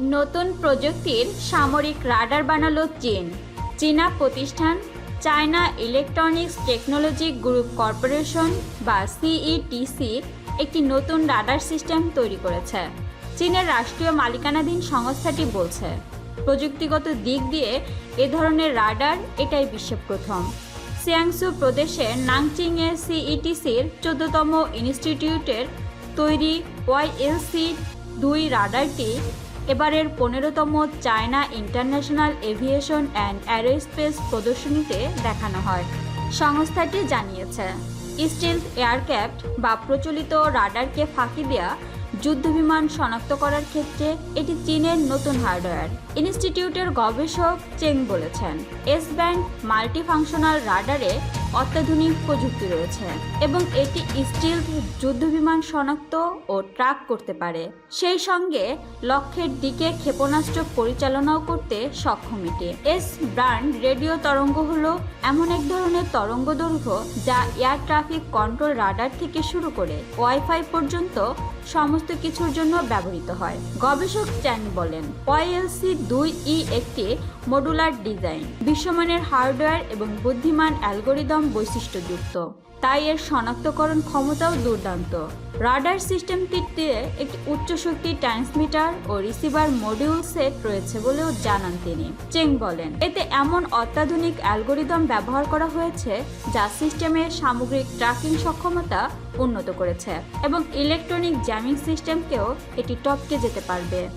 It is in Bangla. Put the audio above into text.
নতুন প্রযুক্তির সামরিক রাডার বানালো চীন। চীনা প্রতিষ্ঠান China Electronics Technology Group Corporation বা সিইটিসি একটি নতুন রাডার সিস্টেম তৈরি করেছে। চীনের রাষ্ট্রীয় মালিকানাধীন সংস্থাটি বলছে, প্রযুক্তিগত দিক দিয়ে এ ধরনের রাডার এটাই বিশ্বে প্রথম। সিয়াংসু প্রদেশের নাংচিংয়ে সিইটিসির চোদ্দতম ইনস্টিটিউটের তৈরি ওয়াইএলসি দুই রাডারটি এবারের পনেরোতম China International Aviation and Aerospace প্রদর্শনীতে দেখানো হয়। সংস্থাটি জানিয়েছে স্টিল এয়ারক্রাফট বা প্রচলিত রাডারকে ফাঁকি দেয়া, যুদ্ধবিমান শনাক্ত করার ক্ষেত্রে এটি চীনের নতুন হার্ডওয়্যার, ইনস্টিটিউটের গবেষক চেং বলেছেন। এস ব্যান্ড মাল্টিফাংশনাল রাডারে অত্যাধুনিক প্রযুক্তি রয়েছে এবং এটি স্টিল যুদ্ধবিমান শনাক্ত ও ট্রাক করতে পারে। সেই সঙ্গে লক্ষ্যের দিকে ক্ষেপণাস্ত্র পরিচালনাও করতে সক্ষম এটি। এস ব্র্যান্ড রেডিও তরঙ্গ হল এমন এক ধরনের তরঙ্গ দৈর্ঘ্য যা এয়ার ট্রাফিক কন্ট্রোল রাডার থেকে শুরু করে ওয়াইফাই পর্যন্ত সমস্ত কিছুর জন্য ব্যবহৃত হয়, গবেষক চ্যান বলেন। ওয়াইএলসি দুই ই একটি মডুলার ডিজাইন বিশ্বমানের হার্ডওয়্যার এবং বুদ্ধিমান অ্যালগোরিদম বৈশিষ্ট্যযুক্ত। তাই এর শনাক্তকরণ ক্ষমতাও দুর্দান্ত। রাডার সিস্টেমটিতে একটি উচ্চ শক্তি ট্রান্সমিটার ও রিসিভার মডিউল সেট রয়েছে বলেও জানান তিনি। চেং বলেন, এতে এমন অত্যাধুনিক অ্যালগোরিদম ব্যবহার করা হয়েছে যা সিস্টেমের সামগ্রিক ট্র্যাকিং সক্ষমতা উন্নত করেছে এবং ইলেকট্রনিক জ্যামিং সিস্টেমকেও এটি টপকে যেতে পারবে।